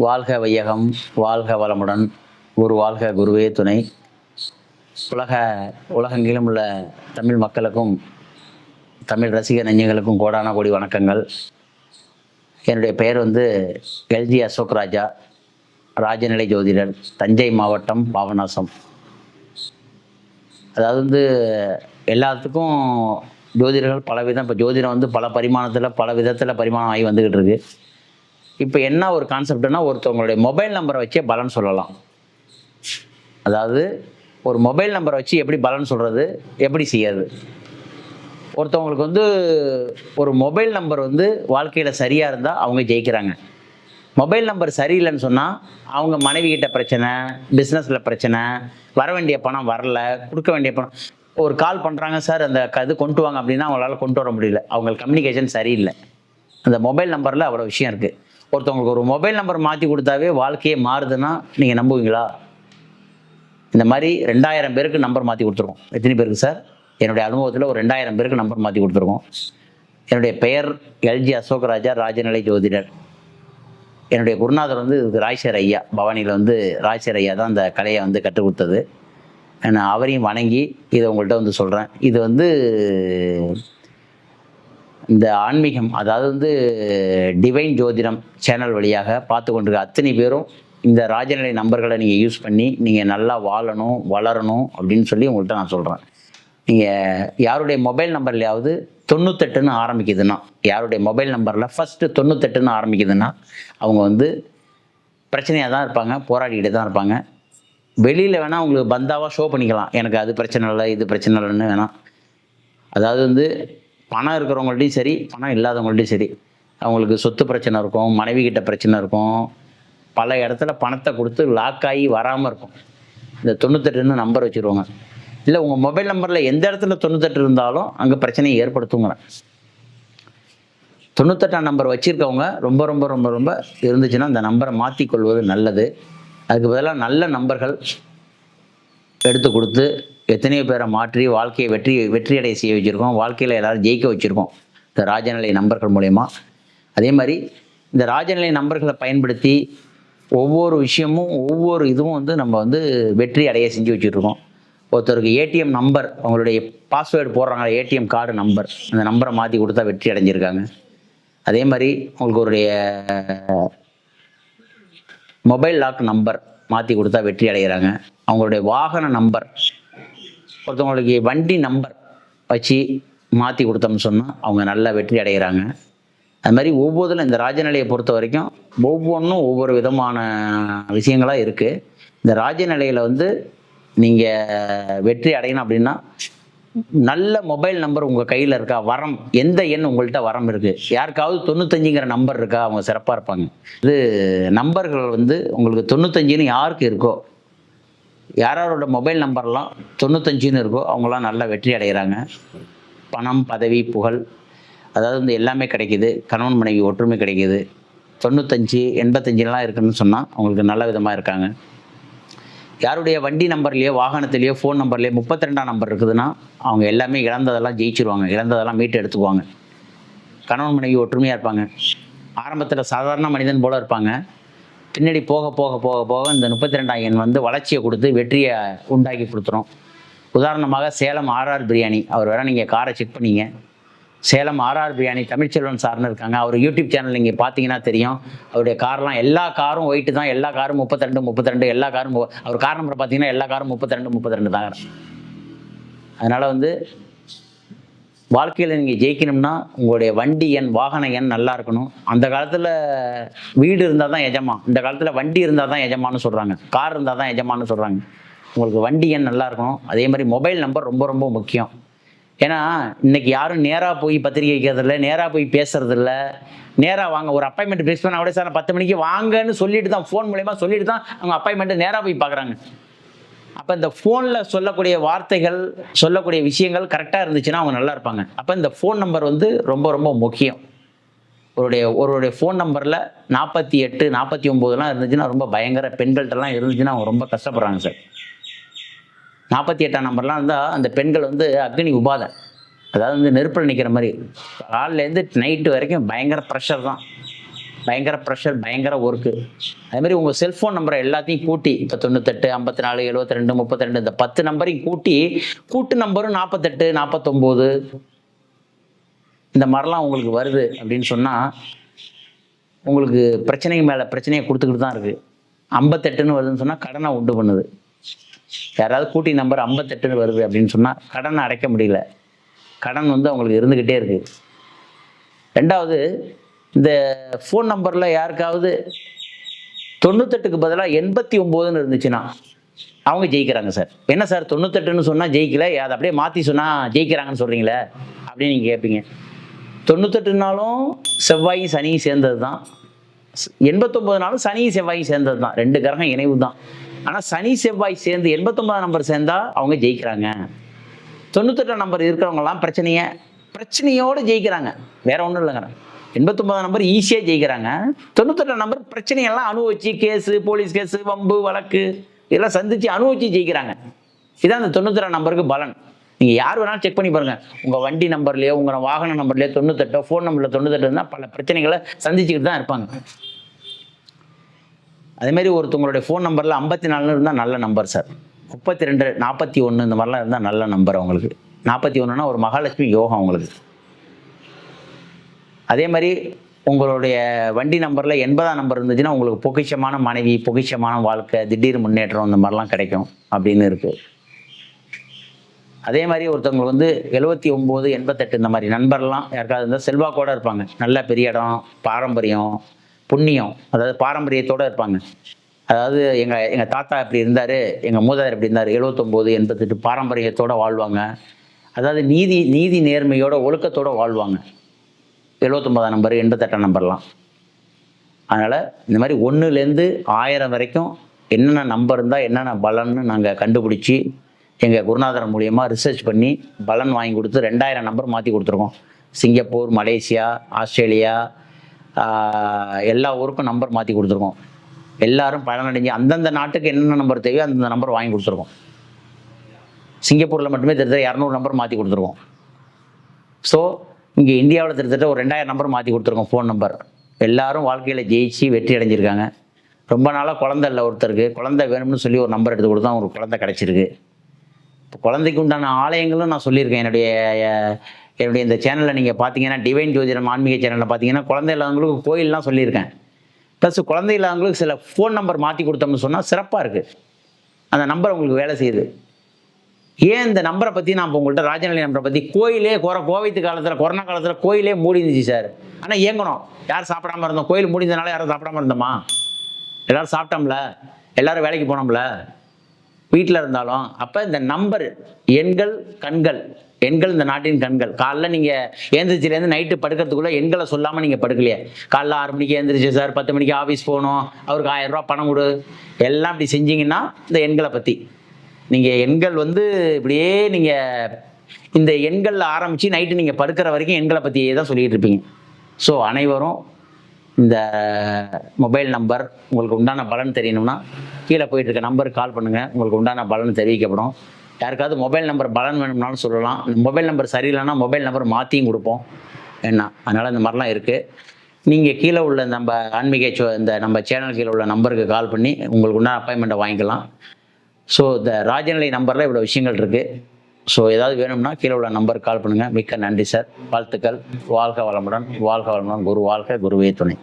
வாழ்க வையகம் வாழ்க வளமுடன். குரு வாழ்க குருவே துணை. உலக உலகெங்கிலும் உள்ள தமிழ் மக்களுக்கும் தமிழ் ரசிக நெஞ்சங்களுக்கும் கோடான கோடி வணக்கங்கள். என்னுடைய பெயர் வந்து எல்ஜி அசோக் ராஜா ராஜநிலை ஜோதிடர் தஞ்சை மாவட்டம் பாபநாசம். அதாவது வந்து எல்லாத்துக்கும் ஜோதிடர்கள் பல விதம் இப்போ ஜோதிடம் வந்து பல பரிமாணத்தில் பல விதத்தில் பரிமாணம் ஆகி வந்துக்கிட்டு இருக்கு. இப்போ என்ன ஒரு கான்செப்ட்னா ஒருத்தவங்களுடைய மொபைல் நம்பரை வச்சே பலன் சொல்லலாம். அதாவது ஒரு மொபைல் நம்பரை வச்சு எப்படி பலன் சொல்கிறது எப்படி செய்யறது. ஒருத்தவங்களுக்கு வந்து ஒரு மொபைல் நம்பர் வந்து வாழ்க்கையில் சரியாக இருந்தால் அவங்க ஜெயிக்கிறாங்க. மொபைல் நம்பர் சரியில்லைன்னு சொன்னால் அவங்க மனைவி கிட்ட பிரச்சனை பிஸ்னஸில் பிரச்சனை வர வேண்டிய பணம் வரல கொடுக்க வேண்டிய பணம் ஒரு கால் பண்ணுறாங்க சார் அந்த இது கொண்டு வாங்க அப்படின்னா அவங்களால கொண்டு வர முடியல. அவங்க கம்யூனிகேஷன் சரியில்லை. அந்த மொபைல் நம்பரில் அவ்வளோ விஷயம் இருக்குது ஒருத்தவங்களுக்கு ஒரு மொபைல் நம்பர் மாற்றி கொடுத்தாவே வாழ்க்கையே மாறுதுன்னா நீங்கள் நம்புவீங்களா? இந்த மாதிரி ரெண்டாயிரம் பேருக்கு நம்பர் மாற்றி கொடுத்துருக்கோம் எத்தனை பேருக்கு சார்? என்னுடைய அனுபவத்தில் ஒரு ரெண்டாயிரம் பேருக்கு நம்பர் மாற்றி கொடுத்துருக்கோம் என்னுடைய பெயர் எல்ஜி அசோக் ராஜா ராஜநிலை ஜோதிடர். என்னுடைய குருநாதர் வந்து இதுக்கு ஐயா. பவானியில் வந்து ராய்சர் ஐயா தான் அந்த கலையை வந்து கற்றுக் கொடுத்தது. நான் அவரையும் வணங்கி இதை உங்கள்கிட்ட வந்து சொல்கிறேன் இது வந்து இந்த ஆன்மீகம் அதாவது வந்து டிவைன் ஜோதிடம் சேனல் வழியாக பார்த்து கொண்டிருக்க அத்தனை பேரும் இந்த ராஜநிலை நம்பர்களை நீங்கள் யூஸ் பண்ணி நீங்கள் நல்லா வாழணும் வளரணும் அப்படின்னு சொல்லி உங்கள்கிட்ட நான் சொல்கிறேன் நீங்கள் யாருடைய மொபைல் நம்பர்லையாவது தொண்ணூத்தெட்டுன்னு ஆரம்பிக்குதுன்னா யாருடைய மொபைல் நம்பரில் ஃபஸ்ட்டு தொண்ணூத்தெட்டுன்னு ஆரம்பிக்குதுன்னா அவங்க வந்து பிரச்சனையாக தான் இருப்பாங்க போராடிக்கிட்டு தான் இருப்பாங்க. வெளியில் வேணால் உங்களுக்கு பந்தாவாக ஷோ பண்ணிக்கலாம். எனக்கு அது பிரச்சனை இல்லை இது பிரச்சனை இல்லைன்னு வேணாம் அதாவது வந்து பணம் இருக்கிறவங்கள்ட்டையும் சரி பணம் இல்லாதவங்கள்ட்டையும் சரி அவங்களுக்கு சொத்து பிரச்சனை இருக்கும் மனைவி கிட்ட பிரச்சனை இருக்கும் பல இடத்துல பணத்தை கொடுத்து லாக் ஆகி வராமல் இருக்கும். இந்த தொண்ணூத்தெட்டுன்னு நம்பர் வச்சுருவாங்க. இல்லை உங்கள் மொபைல் நம்பரில் எந்த இடத்துல தொண்ணூத்தெட்டு இருந்தாலும் அங்கே பிரச்சனையை ஏற்படுத்துங்கிறேன். தொண்ணூத்தெட்டாம் நம்பர் வச்சுருக்கவங்க ரொம்ப ரொம்ப ரொம்ப ரொம்ப இருந்துச்சுன்னா அந்த நம்பரை மாற்றிக்கொள்வது நல்லது. அதுக்கு பதிலாக நல்ல நம்பர்கள் எடுத்து கொடுத்து எத்தனையோ பேரை மாற்றி வாழ்க்கையை வெற்றி வெற்றியடைய செய்ய வச்சுருக்கோம். வாழ்க்கையில் எல்லாரும் ஜெயிக்க வச்சுருக்கோம். இந்த ராஜநிலை நம்பர்கள் மூலயமா. அதே மாதிரி இந்த ராஜநிலை நம்பர்களை பயன்படுத்தி ஒவ்வொரு விஷயமும் ஒவ்வொரு இதுவும் வந்து நம்ம வந்து வெற்றி அடைய செஞ்சு வச்சுருக்கோம். ஒருத்தருக்கு ஏடிஎம் நம்பர் அவங்களுடைய பாஸ்வேர்டு போடுறாங்க ஏடிஎம் கார்டு நம்பர் அந்த நம்பரை மாற்றி கொடுத்தா வெற்றி அடைஞ்சிருக்காங்க. அதே மாதிரி உங்களுக்கு ஒரு மொபைல் லாக் நம்பர் மாற்றி கொடுத்தா வெற்றி அடைகிறாங்க. அவங்களுடைய வாகன நம்பர் ஒருத்தவங்களுக்கு வண்டி நம்பர் வச்சு மாற்றி கொடுத்தோம்னு சொன்னால் அவங்க நல்லா வெற்றி அடைகிறாங்க. அது மாதிரி ஒவ்வொன்றிலும் இந்த ராஜநிலையை பொறுத்த வரைக்கும் ஒவ்வொன்றும் ஒவ்வொரு விதமான விஷயங்களாக இருக்குது இந்த ராஜநிலையில் வந்து நீங்கள் வெற்றி அடையணும் அப்படின்னா நல்ல மொபைல் நம்பர் உங்கள் கையில் இருக்கா? வரம். எந்த எண் உங்கள்கிட்ட வரம் இருக்குது யாருக்காவது தொண்ணூத்தஞ்சுங்கிற நம்பர் இருக்கா? அவங்க சிறப்பாக இருப்பாங்க. இது நம்பர்கள் வந்து உங்களுக்கு தொண்ணூத்தஞ்சுன்னு யாருக்கு இருக்கோ யாரோட மொபைல் நம்பர்லாம் தொண்ணூத்தஞ்சுன்னு இருக்கோ அவங்களாம் நல்லா வெற்றி அடைகிறாங்க. பணம் பதவி புகழ் அதாவது வந்து எல்லாமே கிடைக்குது. கணவன் மனைவி ஒற்றுமை கிடைக்குது. தொண்ணூத்தஞ்சு எண்பத்தஞ்சுலாம் இருக்குன்னு சொன்னால் அவங்களுக்கு நல்ல விதமாக இருக்காங்க. யாருடைய வண்டி நம்பர்லேயோ வாகனத்திலேயோ ஃபோன் நம்பர்லேயோ முப்பத்தி ரெண்டாம் நம்பர் இருக்குதுன்னா அவங்க எல்லாமே இழந்ததெல்லாம் ஜெயிச்சிருவாங்க. இழந்ததெல்லாம் மீட்டு எடுத்துக்குவாங்க. கணவன் மனைவி ஒற்றுமையாக இருப்பாங்க. ஆரம்பத்தில் சாதாரண மனிதன் போல இருப்பாங்க. பின்னாடி போக போக போக போக இந்த முப்பத்தி ரெண்டாம் எண் வந்து வளர்ச்சியை கொடுத்து வெற்றியை உண்டாக்கி கொடுத்துரும். உதாரணமாக சேலம் ஆர்ஆர் பிரியாணி. அவர் வேணால் நீங்கள் காரை செக் பண்ணீங்க. சேலம் ஆர்ஆர் பிரியாணி தமிழ்ச்செல்வன் சார்னு இருக்காங்க. அவர் யூடியூப் சேனல் நீங்கள் பார்த்தீங்கன்னா தெரியும். அவருடைய கார்லாம் எல்லா காரும் ஒயிட்டு தான். எல்லா காரும் முப்பத்தி ரெண்டு முப்பத்தி ரெண்டு எல்லா காரும் அவர் கார் நம்பர் பார்த்தீங்கன்னா எல்லா காரும் முப்பத்தி ரெண்டு முப்பத்தி ரெண்டு தான். அதனால் வந்து வாழ்க்கையில் நீங்கள் ஜெயிக்கணும்னா உங்களுடைய வண்டி எண் வாகன எண் நல்லா இருக்கணும். அந்த காலத்தில் வீடு இருந்தால் தான் எஜமான். இந்த காலத்தில் வண்டி இருந்தால் தான் எஜமான்னு சொல்கிறாங்க கார் இருந்தால் தான் எஜமான்னு சொல்கிறாங்க உங்களுக்கு வண்டி எண் நல்லா இருக்கணும். அதே மாதிரி மொபைல் நம்பர் ரொம்ப ரொம்ப முக்கியம். ஏன்னா இன்னைக்கு யாரும் நேராக போய் பத்திரிக்கை வைக்கிறதில்ல நேராக போய் பேசுறதில்ல. நேராக வாங்க ஒரு அப்பாயின்மெண்ட் ஃபிக்ஸ் பண்ண அப்படியே சார் பத்து மணிக்கு வாங்கன்னு சொல்லிட்டு தான் ஃபோன் மூலயமா சொல்லிட்டு தான் அவங்க அப்பாயின்மெண்ட்டு நேராக போய் பார்க்குறாங்க. அப்போ இந்த ஃபோனில் சொல்லக்கூடிய வார்த்தைகள் சொல்லக்கூடிய விஷயங்கள் கரெக்டாக இருந்துச்சுன்னா அவங்க நல்லா இருப்பாங்க. அப்போ இந்த ஃபோன் நம்பர் வந்து ரொம்ப ரொம்ப முக்கியம். ஒருடைய ஒருவருடைய ஃபோன் நம்பரில் நாற்பத்தி எட்டு நாற்பத்தி ஒம்போதுலாம் இருந்துச்சுன்னா ரொம்ப பயங்கர பெண்கள்கிட்டலாம் இருந்துச்சுன்னா அவங்க ரொம்ப கஷ்டப்படுறாங்க சார். நாற்பத்தி எட்டாம் நம்பர்லாம் இருந்தால் அந்த பெண்கள் வந்து அக்னி உபாதை அதாவது வந்து நெருப்பில் நிற்கிற மாதிரி. காலிலேருந்து நைட்டு வரைக்கும் பயங்கர ப்ரெஷர் தான். பயங்கர ப்ரெஷர் பயங்கர ஒர்க்கு அதேமாதிரி உங்கள் செல்ஃபோன் நம்பரை எல்லாத்தையும் கூட்டி இப்போ தொண்ணூத்தெட்டு ஐம்பத்தி நாலு எழுபத்தி ரெண்டு முப்பத்தி ரெண்டு இந்த பத்து நம்பரையும் கூட்டி கூட்டு நம்பரும் நாற்பத்தெட்டு நாற்பத்தொம்போது இந்த மாதிரிலாம் உங்களுக்கு வருது அப்படின்னு சொன்னால் உங்களுக்கு பிரச்சனைக்கு மேலே பிரச்சனையை கொடுத்துக்கிட்டு தான் இருக்குது ஐம்பத்தெட்டுன்னு வருதுன்னு சொன்னால் கடனை உண்டு பண்ணுது. யாராவது கூட்டி நம்பர் ஐம்பத்தெட்டுன்னு வருது அப்படின்னு சொன்னால் கடனை அடைக்க முடியல. கடன் வந்து அவங்களுக்கு இருந்துக்கிட்டே இருக்குது ரெண்டாவது இந்த ஃபோன் நம்பரில் யாருக்காவது தொண்ணூத்தெட்டுக்கு பதிலாக எண்பத்தி ஒம்போதுன்னு இருந்துச்சுன்னா அவங்க ஜெயிக்கிறாங்க சார். என்ன சார் தொண்ணூத்தெட்டுன்னு சொன்னால் ஜெயிக்கல? அதை அப்படியே மாற்றி சொன்னால் ஜெயிக்கிறாங்கன்னு சொல்கிறீங்களே அப்படின்னு நீங்கள் கேட்பீங்க தொண்ணூத்தெட்டுனாலும் செவ்வாயும் சனியும் சேர்ந்தது தான் எண்பத்தொம்போதுனாலும் சனியும் செவ்வாயும் சேர்ந்தது தான் ரெண்டு கிரகம் இணைவு தான் ஆனால் சனி செவ்வாய் சேர்ந்து எண்பத்தொன்பதாம் நம்பர் சேர்ந்தால் அவங்க ஜெயிக்கிறாங்க. தொண்ணூத்தெட்டாம் நம்பர் இருக்கிறவங்கலாம் பிரச்சனையை பிரச்சனையோடு ஜெயிக்கிறாங்க. வேற ஒன்றும் இல்லைங்க. எண்பத்தொம்பதாம் நம்பர் ஈஸியாக ஜெயிக்கிறாங்க. தொண்ணூத்தெட்டாம் நம்பர் பிரச்சனையெல்லாம் அனுபவிச்சு கேஸு போலீஸ் கேஸு வம்பு வழக்கு இதெல்லாம் சந்தித்து அனுபவிச்சு ஜெயிக்கிறாங்க. இதான் அந்த தொண்ணூத்தெட்டாம் நம்பருக்கு பலன். நீங்கள் யார் வேணாலும் செக் பண்ணி பாருங்கள் உங்கள் வண்டி நம்பர்லையோ உங்கள் வாகன நம்பர்லையோ தொண்ணூத்தெட்டோ ஃபோன் நம்பரில் தொண்ணூத்தெட்டு இருந்தால் பல பிரச்சனைகளை சந்திச்சுக்கிட்டு தான் இருப்பாங்க. அதேமாரி ஒருத்தவங்களுடைய ஃபோன் நம்பரில் ஐம்பத்தி நாலுன்னு இருந்தால் நல்ல நம்பர் சார் முப்பத்தி ரெண்டு நாற்பத்தி ஒன்று இந்த மாதிரிலாம் இருந்தால் நல்ல நம்பர் அவங்களுக்கு. நாற்பத்தி ஒன்றுனா ஒரு மகாலட்சுமி யோகம் அவங்களுக்கு. அதே மாதிரி உங்களுடைய வண்டி நம்பரில் எண்பதாம் நம்பர் இருந்துச்சுன்னா உங்களுக்கு பொக்கிஷமான மனைவி பொக்கிஷமான வாழ்க்கை திடீர் முன்னேற்றம் இந்த மாதிரிலாம் கிடைக்கும் அப்படின்னு இருக்குது அதே மாதிரி ஒருத்தவங்களுக்கு வந்து எழுபத்தி ஒம்பது எண்பத்தெட்டு இந்த மாதிரி நண்பர்லாம் யாருக்காவது இருந்தால் செல்வாக்கோட இருப்பாங்க. நல்ல பெரிய இடம் பாரம்பரியம் புண்ணியம் அதாவது பாரம்பரியத்தோடு இருப்பாங்க. அதாவது எங்கள் எங்கள் தாத்தா இப்படி இருந்தார் எங்கள் மூதாதர் இப்படி இருந்தார் எழுபத்தொம்போது எண்பத்தெட்டு பாரம்பரியத்தோடு வாழ்வாங்க. அதாவது நீதி நீதி நேர்மையோட ஒழுக்கத்தோடு வாழ்வாங்க. எழுபத்தொம்பதாம் நம்பர் எண்பத்தெட்டாம் நம்பர்லாம். அதனால் இந்த மாதிரி ஒன்றுலேருந்து ஆயிரம் வரைக்கும் என்னென்ன நம்பர் இருந்தால் என்னென்ன பலன்னு நாங்கள் கண்டுபிடிச்சி எங்கள் குருநாதர் மூலியமாக ரிசர்ச் பண்ணி பலன் வாங்கி கொடுத்து ரெண்டாயிரம் நம்பர் மாற்றி கொடுத்துருக்கோம். சிங்கப்பூர் மலேசியா ஆஸ்திரேலியா எல்லா ஊருக்கும் நம்பர் மாற்றி கொடுத்துருக்கோம். எல்லாரும் பலனடைஞ்சு அந்தந்த நாட்டுக்கு என்னென்ன நம்பர் தேவையோ அந்தந்த நம்பர் வாங்கி கொடுத்துருக்கோம். சிங்கப்பூரில் மட்டுமே கிட்டத்தட்ட இரநூறு நம்பர் மாற்றி கொடுத்துருக்கோம். ஸோ இங்கே இந்தியாவில் திட்டத்தட்ட ஒரு ரெண்டாயிரம் நம்பர் மாற்றி கொடுத்துருக்கோம் ஃபோன் நம்பர் எல்லாரும் வாழ்க்கையில் ஜெயிச்சு வெற்றி அடைஞ்சிருக்காங்க. ரொம்ப நாளாக குழந்தை இல்லை ஒருத்தருக்கு. குழந்தை வேணும்னு சொல்லி ஒரு நம்பர் எடுத்து கொடுத்தா ஒரு குழந்தை கிடச்சிருக்கு. இப்போ குழந்தைக்கு உண்டான ஆலயங்களும் நான் சொல்லியிருக்கேன். என்னுடைய என்னுடைய இந்த சேனலில் நீங்கள் பார்த்தீங்கன்னா டிவைன் ஜோதிடம் ஆன்மீக சேனலில் பார்த்தீங்கன்னா குழந்தை இல்லாதவங்களுக்கு கோயிலெலாம் சொல்லியிருக்கேன். ப்ளஸ் குழந்தை இல்லாதவங்களுக்கு சில ஃபோன் நம்பர் மாற்றி கொடுத்தோம்னு சொன்னால் சிறப்பாக இருக்குது அந்த நம்பர் உங்களுக்கு வேலை செய்யுது. ஏன் இந்த நம்பரை பற்றி நான் இப்போ உங்கள்கிட்ட ராஜநிலை நம்பரை பற்றி கோயிலே கொர கோவைத்து காலத்தில் கொரோனா காலத்தில் கோயிலே மூடி இருந்துச்சு சார். ஆனால் இயங்கணும். யார் சாப்பிடாம இருந்தோம். கோயில் முடிந்தனால யாரும் சாப்பிடாம இருந்தோமா? எல்லோரும் சாப்பிட்டோம்ல. எல்லாரும் வேலைக்கு போனோம்ல. வீட்டில் இருந்தாலும் அப்போ இந்த நம்பர் எண்கள் கண்கள் எண்கள் இந்த நாட்டின் கண்கள். காலைல நீங்கள் ஏந்திரிச்சிலேருந்து நைட்டு படுக்கிறதுக்குள்ளே எண்களை சொல்லாமல் நீங்கள் படுக்கலையே. காலைல ஆறு மணிக்கு ஏந்திரிச்சு சார் பத்து மணிக்கு ஆஃபீஸ் போகணும் அவருக்கு ஆயிரம் பணம் கொடு. எல்லாம் இப்படி செஞ்சீங்கன்னா இந்த எண்களை பற்றி நீங்கள் எண்கள் வந்து இப்படியே நீங்கள் இந்த எண்களில் ஆரம்பித்து நைட்டு நீங்கள் படுக்கிற வரைக்கும் எண்களை பற்றியே தான் சொல்லிகிட்டு இருப்பீங்க. ஸோ அனைவரும் இந்த மொபைல் நம்பர் உங்களுக்கு உண்டான பலன் தெரியணும்னா கீழே போயிட்டு இருக்க நம்பருக்கு கால் பண்ணுங்கள் உங்களுக்கு உண்டான பலன் தெரிவிக்கப்படும். யாருக்காவது மொபைல் நம்பர் பலன் வேணும்னாலும் சொல்லலாம். மொபைல் நம்பர் சரியில்லைன்னா மொபைல் நம்பர் மாற்றியும் கொடுப்போம். என்ன? அதனால் இந்த மாதிரிலாம் இருக்குது நீங்கள் கீழே உள்ள நம்ம ஆன்மீக இந்த நம்ம சேனல் கீழே உள்ள நம்பருக்கு கால் பண்ணி உங்களுக்கு உண்டான அப்பாயின்மெண்ட்டை வாங்கிக்கலாம். ஸோ இந்த ராஜநிலை நம்பரில் இவ்வளோ விஷயங்கள் இருக்குது ஸோ ஏதாவது வேணும்னா கீழே உள்ள நம்பருக்கு கால் பண்ணுங்கள் மிக்க நன்றி சார் வாழ்த்துக்கள். வாழ்க வளமுடன். வாழ்க வளமுடன். குரு வாழ்க. குருவே துணை.